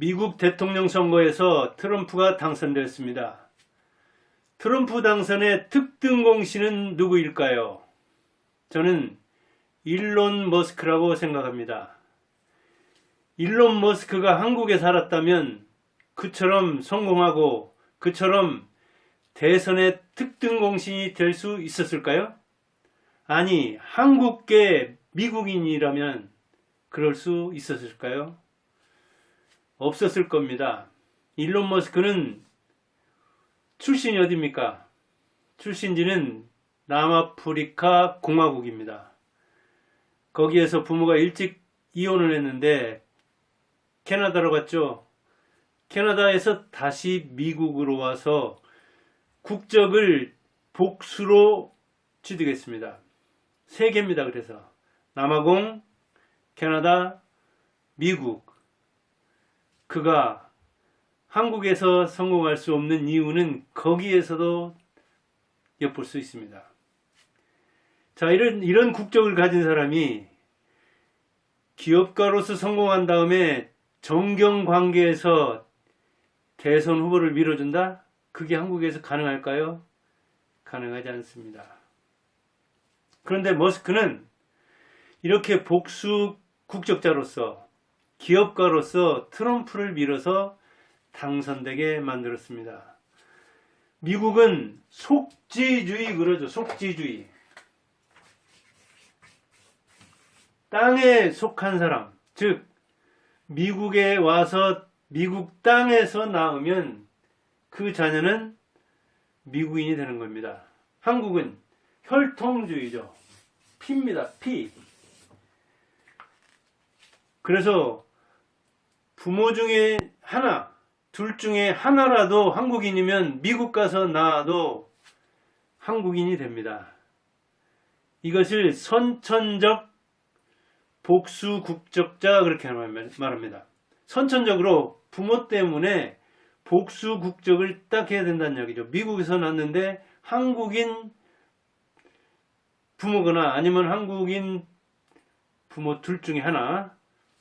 미국 대통령 선거에서 트럼프가 당선되었습니다. 트럼프 당선의 특등 공신은 누구일까요? 저는 일론 머스크라고 생각합니다. 일론 머스크가 한국에 살았다면 그처럼 성공하고 그처럼 대선의 특등 공신이 될 수 있었을까요? 아니, 한국계 미국인이라면 그럴 수 있었을까요? 없었을 겁니다. 일론 머스크는 출신이 어디입니까? 출신지는 남아프리카 공화국입니다. 거기에서 부모가 일찍 이혼을 했는데 캐나다로 갔죠. 캐나다에서 다시 미국으로 와서 국적을 복수로 취득했습니다. 세 개입니다. 그래서 남아공, 캐나다, 미국. 그가 한국에서 성공할 수 없는 이유는 거기에서도 엿볼 수 있습니다. 자, 이런, 이런 국적을 가진 사람이 기업가로서 성공한 다음에 정경 관계에서 대선 후보를 밀어준다? 그게 한국에서 가능할까요? 가능하지 않습니다. 그런데 머스크는 이렇게 복수 국적자로서 기업가로서 트럼프를 밀어서 당선되게 만들었습니다. 미국은 속지주의 그러죠. 속지주의. 땅에 속한 사람, 즉 미국에 와서 미국 땅에서 낳으면 그 자녀는 미국인이 되는 겁니다. 한국은 혈통주의죠. 피입니다. 피. 그래서 부모 중에 하나, 둘 중에 하나라도 한국인이면 미국 가서 낳아도 한국인이 됩니다. 이것을 선천적 복수 국적자 그렇게 말합니다. 선천적으로 부모 때문에 복수 국적을 딱 해야 된다는 얘기죠. 미국에서 낳는데 한국인 부모거나 아니면 한국인 부모 둘 중에 하나,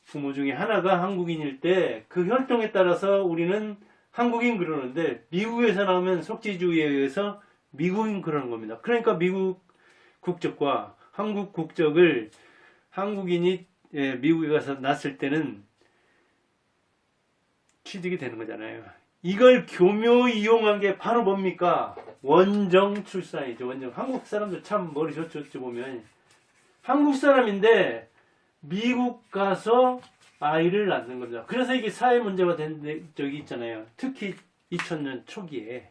부모 중에 하나가 한국인일 때 그 혈통에 따라서 우리는 한국인 그러는데 미국에서 나오면 속지주의에 의해서 미국인 그러는 겁니다. 그러니까 미국 국적과 한국 국적을 한국인이 예, 미국에 가서 났을 때는 취득이 되는 거잖아요. 이걸 교묘 이용한 게 바로 뭡니까? 원정 출산이죠. 원정. 한국 사람들 참 머리 좋죠. 보면. 한국 사람인데 미국 가서 아이를 낳는 겁니다. 그래서 이게 사회 문제가 된 적이 있잖아요. 특히 2000년 초기에.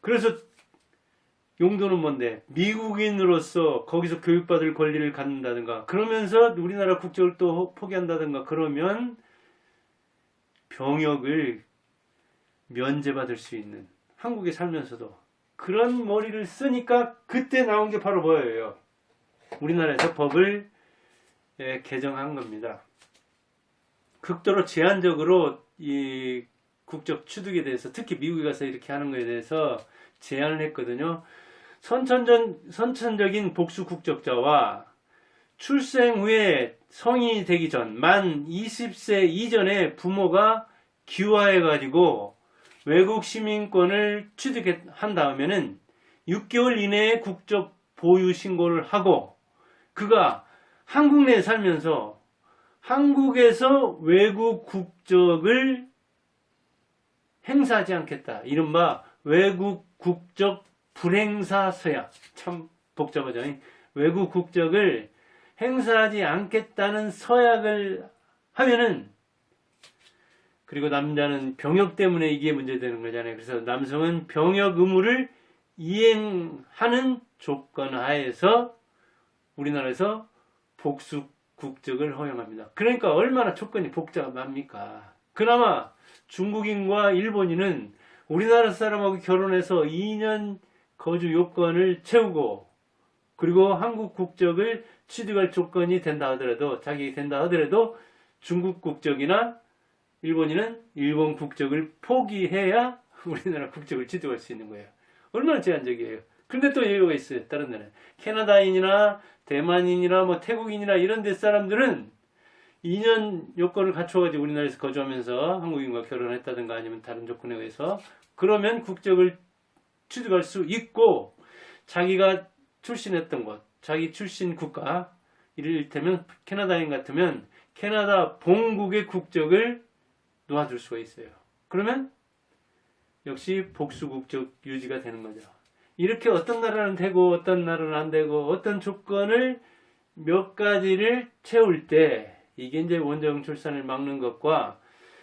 그래서 용도는 뭔데? 미국인으로서 거기서 교육받을 권리를 갖는다든가, 그러면서 우리나라 국적을 또 포기한다든가, 그러면 병역을 면제받을 수 있는 한국에 살면서도 그런 머리를 쓰니까 그때 나온 게 바로 뭐예요? 우리나라에서 법을 예, 개정한 겁니다. 극도로 제한적으로 이 국적 취득에 대해서 특히 미국에 가서 이렇게 하는 거에 대해서 제한을 했거든요. 선천전, 선천적인 복수 국적자와 출생 후에 성인이 되기 전, 만 20세 이전에 부모가 기화해가지고 외국 시민권을 취득한 다음에는 6개월 이내에 국적 보유 신고를 하고 그가 한국 내에 살면서 한국에서 외국 국적을 행사하지 않겠다. 이른바 외국 국적 불행사 서약. 참 복잡하죠. 외국 국적을 행사하지 않겠다는 서약을 하면은 그리고 남자는 병역 때문에 이게 문제되는 거잖아요. 그래서 남성은 병역 의무를 이행하는 조건 하에서 우리나라에서 복수 국적을 허용합니다. 그러니까 얼마나 조건이 복잡합니까? 그나마 중국인과 일본인은 우리나라 사람하고 결혼해서 2년 거주 요건을 채우고 그리고 한국 국적을 취득할 조건이 된다 하더라도 자기 된다 하더라도 중국 국적이나 일본인은 일본 국적을 포기해야 우리나라 국적을 취득할 수 있는 거예요. 얼마나 제한적이에요. 근데 또 여유가 있어요. 다른 데는 캐나다인이나 대만인이나 뭐 태국인이나 이런 데 사람들은 2년 요건을 갖춰가지고 우리나라에서 거주하면서 한국인과 결혼했다든가 아니면 다른 조건에 의해서 그러면 국적을 취득할 수 있고 자기가 출신했던 곳, 자기 출신 국가, 이를테면 캐나다인 같으면 캐나다 본국의 국적을 놓아줄 수가 있어요. 그러면 역시 복수 국적 유지가 되는 거죠. 이렇게 어떤 나라는 되고 어떤 나라는 안 되고 어떤 조건을 몇 가지를 채울 때 이게 이제 원정 출산을 막는 것과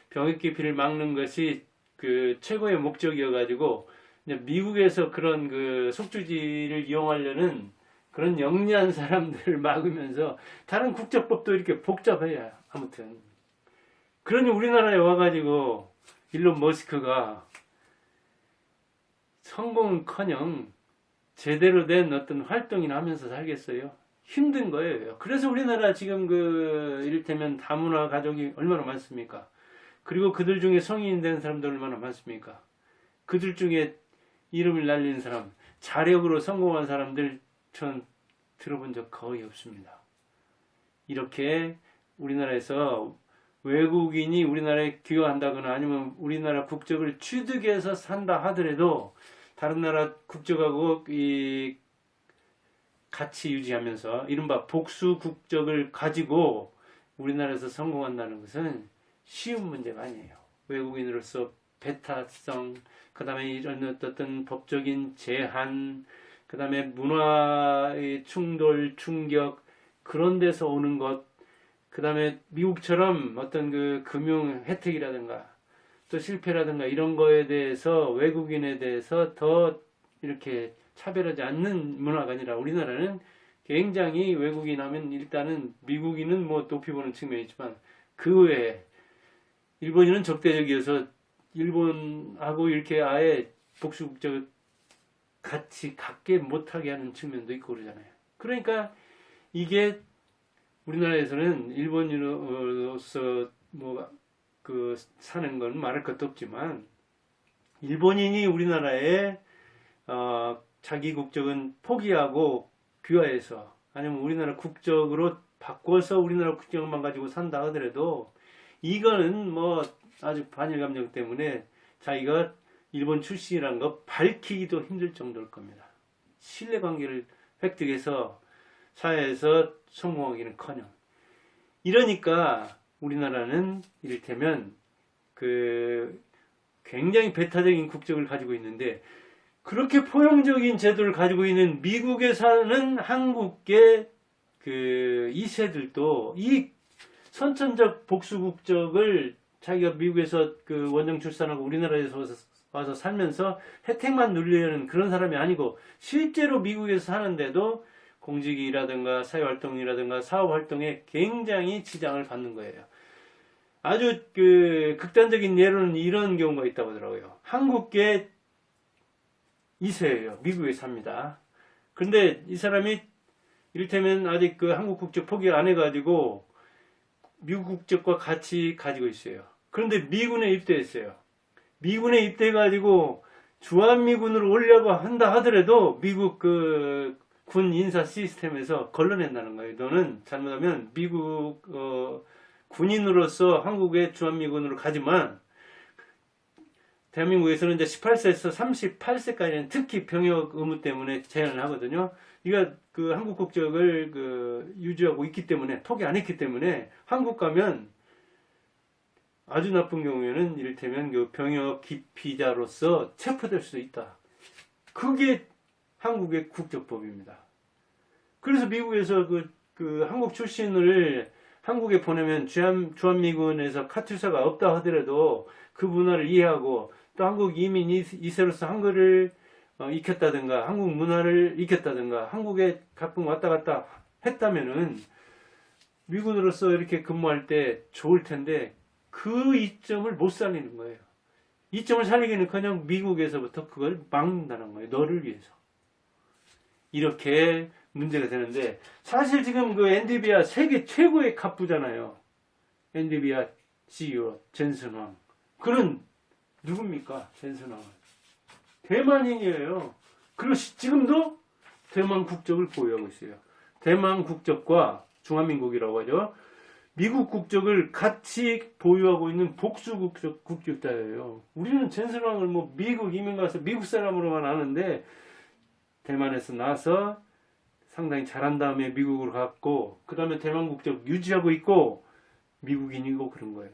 병역 기피를 막는 것이 그 최고의 목적이어 가지고 미국에서 그런 그 속주지를 이용하려는 그런 영리한 사람들을 막으면서 다른 국적법도 이렇게 복잡해요. 아무튼 그러니 우리나라에 와가지고 일론 머스크가 성공은커녕 제대로 된 어떤 활동이나 하면서 살겠어요. 힘든 거예요. 그래서 우리나라 지금 그 이를테면 다문화 가족이 얼마나 많습니까? 그리고 그들 중에 성인 된 사람들 얼마나 많습니까? 그들 중에 이름을 날린 사람, 자력으로 성공한 사람들 전 들어본 적 거의 없습니다. 이렇게 우리나라에서 외국인이 우리나라에 귀화한다거나 아니면 우리나라 국적을 취득해서 산다 하더라도 다른 나라 국적하고 이 같이 유지하면서 이른바 복수 국적을 가지고 우리나라에서 성공한다는 것은 쉬운 문제가 아니에요. 외국인으로서 배타성, 그 다음에 이런 어떤 법적인 제한, 그 다음에 문화의 충돌, 충격, 그런 데서 오는 것, 그 다음에 미국처럼 어떤 그 금융 혜택이라든가 또 실패라든가 이런 거에 대해서 외국인에 대해서 더 이렇게 차별하지 않는 문화가 아니라 우리나라는 굉장히 외국인 하면 일단은 미국인은 뭐 높이 보는 측면이 있지만 그 외에 일본인은 적대적이어서 일본하고 이렇게 아예 복수국적 같이 갖게 못하게 하는 측면도 있고 그러잖아요. 그러니까 이게 우리나라에서는 일본인으로서 뭐 그 사는 건 말할 것도 없지만 일본인이 우리나라에 어 자기 국적은 포기하고 귀화해서 아니면 우리나라 국적으로 바꿔서 우리나라 국적만 가지고 산다 하더라도 이거는 뭐 아주 반일 감정 때문에 자기가 일본 출신이라는 거 밝히기도 힘들 정도일 겁니다. 신뢰 관계를 획득해서 사회에서 성공하기는 커녕. 이러니까 우리나라는 이를테면 그 굉장히 배타적인 국적을 가지고 있는데 그렇게 포용적인 제도를 가지고 있는 미국에 사는 한국계 그 2세들도 이 선천적 복수 국적을 자기가 미국에서 그 원정 출산하고 우리나라에서 와서, 와서 살면서 혜택만 누리려는 그런 사람이 아니고 실제로 미국에서 사는데도 공직이라든가 사회활동이라든가 사업활동에 굉장히 지장을 받는 거예요. 아주 그 극단적인 예로는 이런 경우가 있다고 하더라고요. 한국계 2세예요. 미국에 삽니다. 근데 이 사람이 이를테면 아직 그 한국 국적 포기 안 해가지고 미국 국적과 같이 가지고 있어요. 그런데 미군에 입대했어요. 미군에 입대해가지고 주한미군으로 오려고 한다 하더라도 미국 그 군 인사 시스템에서 걸러낸다는 거예요. 너는 잘못하면 미국 어, 군인으로서 한국의 주한미군으로 가지만 대한민국에서는 이제 18세에서 38세까지는 특히 병역 의무 때문에 제한을 하거든요. 이가 그 한국 국적을 그 유지하고 있기 때문에 포기 안 했기 때문에 한국 가면 아주 나쁜 경우에는 이를테면 그 병역 기피자로서 체포될 수도 있다. 그게 한국의 국적법입니다. 그래서 미국에서 그, 그 한국 출신을 한국에 보내면 주한, 주한미군에서 카투사가 없다 하더라도 그 문화를 이해하고 또 한국 이민 2세로서 한글을 어, 익혔다든가 한국 문화를 익혔다든가 한국에 가끔 왔다 갔다 했다면은 미군으로서 이렇게 근무할 때 좋을 텐데 그 이점을 못 살리는 거예요. 이점을 살리기는 그냥 미국에서부터 그걸 막는다는 거예요. 너를 위해서. 이렇게 문제가 되는데 사실 지금 그 엔디비아 세계 최고의 갑부잖아요. 엔디비아 CEO 젠슨 왕. 그는 누굽니까? 젠슨 왕은. 대만인이에요. 그리고 시- 지금도 대만 국적을 보유하고 있어요. 대만 국적과 중화민국이라고 하죠. 미국 국적을 같이 보유하고 있는 복수 국적, 국적자예요. 우리는 젠슬왕을 뭐 미국 이민 가서 미국 사람으로만 아는데 대만에서 나서 상당히 잘한 다음에 미국으로 갔고 그 다음에 대만 국적 유지하고 있고 미국인이고 그런 거예요.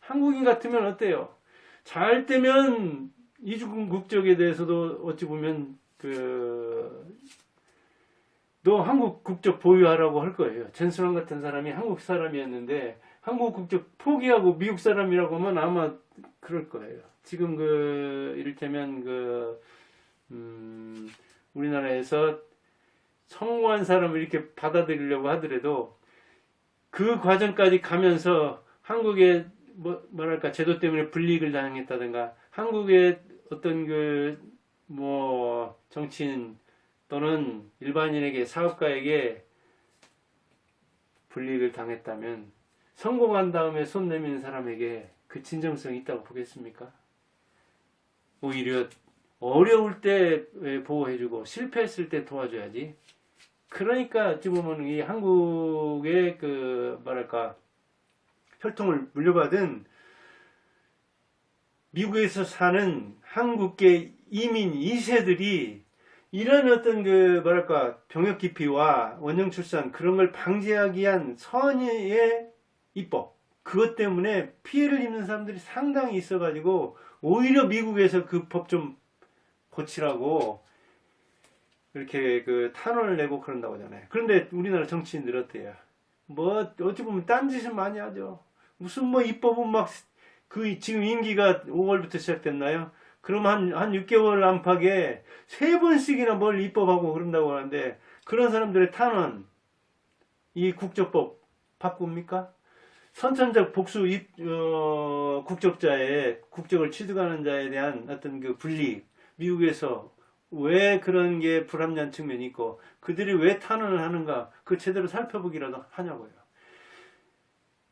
한국인 같으면 어때요? 잘 되면 이주군 국적에 대해서도 어찌 보면 그 너 한국 국적 보유하라고 할 거예요. 젠스랑 같은 사람이 한국 사람이었는데 한국 국적 포기하고 미국 사람이라고 하면 아마 그럴 거예요. 지금 그 이를테면 그 음, 우리나라에서 성공한 사람을 이렇게 받아들이려고 하더라도 그 과정까지 가면서 한국의 뭐 뭐랄까 제도 때문에 불이익을 당했다든가 한국의 어떤 그 뭐 정치인 또는 일반인에게 사업가에게 불이익을 당했다면 성공한 다음에 손 내미는 사람에게 그 진정성이 있다고 보겠습니까? 오히려 어려울 때 보호해주고 실패했을 때 도와줘야지. 그러니까 어찌 보면 이 한국의 그 뭐랄까 혈통을 물려받은 미국에서 사는 한국계 이민 2세들이 이런 어떤 그 뭐랄까 병역 기피와 원형 출산 그런 걸 방지하기 위한 선의의 입법 그것 때문에 피해를 입는 사람들이 상당히 있어가지고 오히려 미국에서 그 법 좀 고치라고 이렇게 그 탄원을 내고 그런다고 하잖아요. 그런데 우리나라 정치인들 어때요? 뭐 어찌 보면 딴짓을 많이 하죠. 무슨 뭐 입법은 막 그 지금 임기가 5월부터 시작됐나요? 그럼 한, 한 6개월 안팎에 세 번씩이나 뭘 입법하고 그런다고 하는데 그런 사람들의 탄원, 이 국적법 바꿉니까? 선천적 복수 입, 어, 국적자의 국적을 취득하는 자에 대한 어떤 그 분리, 미국에서 왜 그런 게 불합리한 측면이 있고 그들이 왜 탄원을 하는가 그 제대로 살펴보기라도 하냐고요.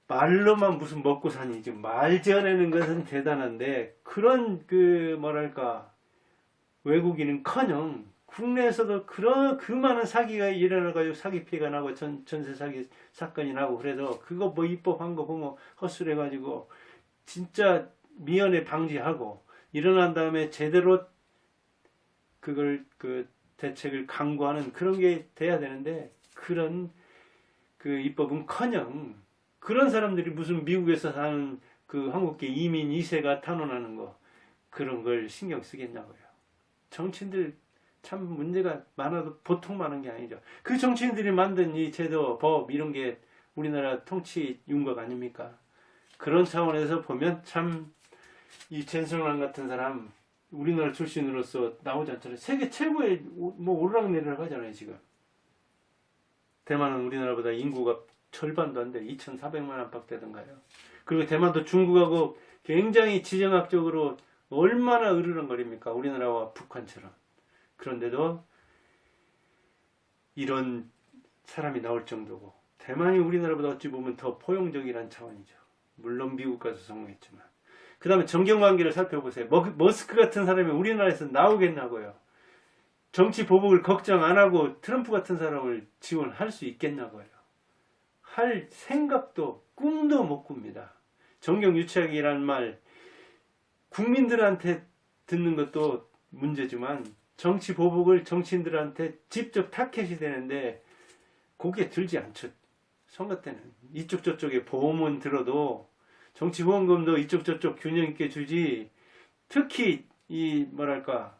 말로만 무슨 먹고 사니 지금 말 지어내는 것은 대단한데 그런 그 뭐랄까 외국인은커녕 국내에서도 그런 그 많은 사기가 일어나가지고 사기 피해가 나고 전, 전세 사기 사건이 나고 그래도 그거 뭐 입법한 거 보면 헛술해가지고 진짜 미연에 방지하고 일어난 다음에 제대로 그걸 그 대책을 강구하는 그런 게 돼야 되는데 그런 그 입법은커녕 그런 사람들이 무슨 미국에서 사는 그 한국계 이민 2세가 탄원하는 거 그런 걸 신경 쓰겠냐고요. 정치인들 참 문제가 많아도 보통 많은 게 아니죠. 그 정치인들이 만든 이 제도, 법 이런 게 우리나라 통치 윤곽 아닙니까? 그런 차원에서 보면 참 이 젠성란 같은 사람 우리나라 출신으로서 나오지 않잖아요. 세계 최고의 뭐 오르락내리락 하잖아요 지금. 대만은 우리나라보다 인구가 절반도 안 돼. 2,400만 안팎 되던가요. 그리고 대만도 중국하고 굉장히 지정학적으로 얼마나 으르렁거립니까? 우리나라와 북한처럼. 그런데도 이런 사람이 나올 정도고 대만이 우리나라보다 어찌 보면 더 포용적이란 차원이죠. 물론 미국 가서 성공했지만. 그 다음에 정경관계를 살펴보세요. 머, 머스크 같은 사람이 우리나라에서 나오겠냐고요. 정치 보복을 걱정 안 하고 트럼프 같은 사람을 지원할 수 있겠냐고요. 할 생각도 꿈도 못 꿉니다. 정경 유착이라는 말 국민들한테 듣는 것도 문제지만 정치 보복을 정치인들한테 직접 타켓이 되는데 고개 들지 않죠. 선거 때는 이쪽 저쪽에 보험은 들어도 정치 후원금도 이쪽 저쪽 균형 있게 주지 특히 이 뭐랄까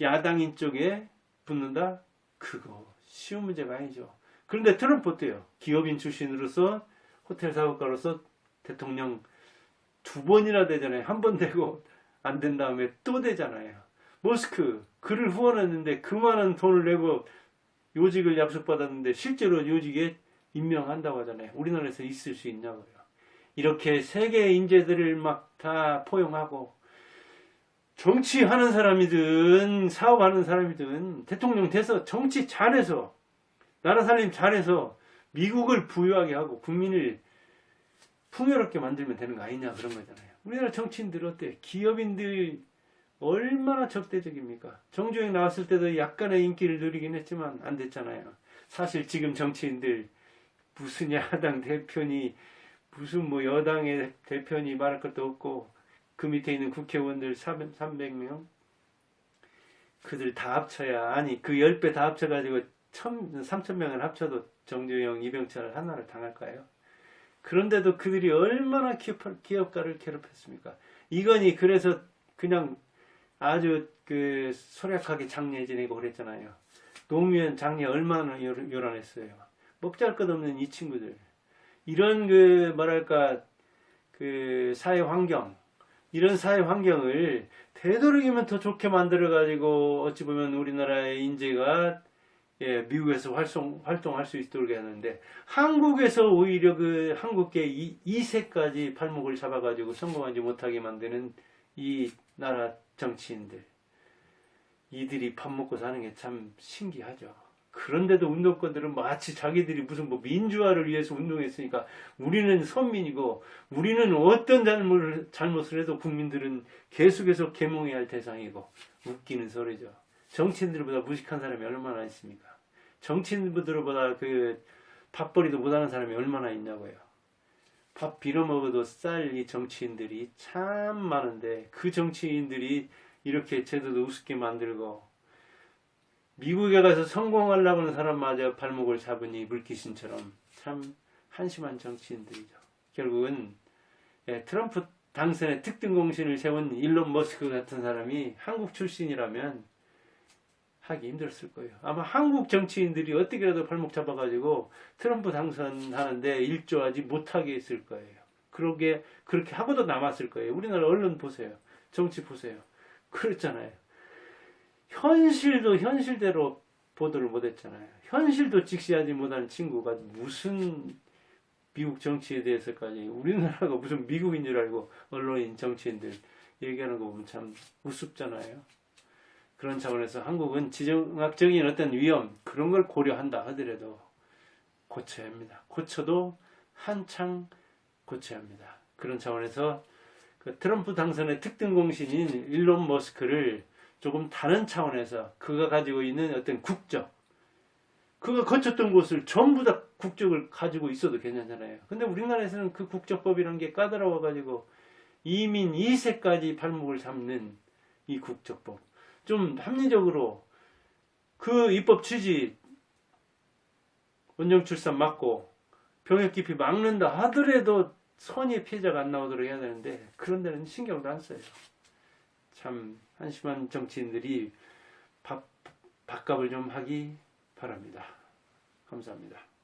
야당인 쪽에 붙는다 그거 쉬운 문제가 아니죠. 그런데 트럼프 어때요? 기업인 출신으로서 호텔 사업가로서 대통령 두 번이나 되잖아요. 한 번 되고 안 된 다음에 또 되잖아요. 머스크 그를 후원했는데 그 많은 돈을 내고 요직을 약속받았는데 실제로 요직에 임명한다고 하잖아요. 우리나라에서 있을 수 있냐고요. 이렇게 세계 인재들을 막 다 포용하고 정치하는 사람이든 사업하는 사람이든 대통령 돼서 정치 잘해서 나라 살림 잘해서 미국을 부유하게 하고 국민을 풍요롭게 만들면 되는 거 아니냐 그런 거잖아요. 우리나라 정치인들 어때? 기업인들 얼마나 적대적입니까? 정주행 나왔을 때도 약간의 인기를 누리긴 했지만 안 됐잖아요. 사실 지금 정치인들 무슨 야당 대표니 무슨 뭐 여당의 대표니 말할 것도 없고 그 밑에 있는 국회의원들 300명 그들 다 합쳐야 아니 그 10배 다 합쳐가지고 3천명을 합쳐도 정주영, 이병철 하나를 당할까요? 그런데도 그들이 얼마나 기업, 기업가를 괴롭혔습니까? 이건희 그래서 그냥 아주 그 소략하게 장례 지내고 그랬잖아요. 노무현 장례 얼마나 요- 요란했어요. 먹잘 것 없는 이 친구들. 이런 그 뭐랄까 그 사회 환경 이런 사회 환경을 되도록이면 더 좋게 만들어 가지고 어찌 보면 우리나라의 인재가 예, 미국에서 활동 활동할 수 있도록 하는데 한국에서 오히려 그 한국계 이, 2세까지 발목을 잡아 가지고 성공하지 못하게 만드는 이 나라 정치인들 이들이 밥 먹고 사는 게 참 신기하죠. 그런데도 운동권들은 마치 자기들이 무슨 뭐 민주화를 위해서 운동했으니까 우리는 선민이고 우리는 어떤 잘못을, 잘못을 해도 국민들은 계속해서 계몽해야 할 대상이고 웃기는 소리죠. 정치인들보다 무식한 사람이 얼마나 있습니까? 정치인들보다 그 밥벌이도 못하는 사람이 얼마나 있냐고요. 밥 빌어 먹어도 쌀 이 정치인들이 참 많은데 그 정치인들이 이렇게 제도도 우습게 만들고 미국에 가서 성공하려고 하는 사람마저 발목을 잡으니 물귀신처럼 참 한심한 정치인들이죠. 결국은 예, 트럼프 당선의 특등 공신을 세운 일론 머스크 같은 사람이 한국 출신이라면 하기 힘들었을 거예요. 아마 한국 정치인들이 어떻게라도 발목 잡아가지고 트럼프 당선하는데 일조하지 못하게 했을 거예요. 그러게 그렇게 하고도 남았을 거예요. 우리나라 언론 보세요. 정치 보세요. 그렇잖아요. 현실도 현실대로 보도를 못했잖아요. 현실도 직시하지 못하는 친구가 무슨 미국 정치에 대해서까지 우리나라가 무슨 미국인 줄 알고 언론인 정치인들 얘기하는 거 보면 참 우습잖아요. 그런 차원에서 한국은 지정학적인 어떤 위험 그런 걸 고려한다 하더라도 고쳐야 합니다. 고쳐도 한창 고쳐야 합니다. 그런 차원에서 그 트럼프 당선의 특등 공신인 일론 머스크를 조금 다른 차원에서 그가 가지고 있는 어떤 국적 그가 거쳤던 곳을 전부 다 국적을 가지고 있어도 괜찮잖아요. 근데 우리나라에서는 그 국적법이라는 게 까다로워 가지고 이민 2세까지 발목을 잡는 이 국적법 좀 합리적으로 그 입법 취지 원정 출산 막고 병역 기피 막는다 하더라도 선의의 피해자가 안 나오도록 해야 되는데 그런 데는 신경도 안 써요. 참 한심한 정치인들이 밥, 밥값을 좀 하기 바랍니다. 감사합니다.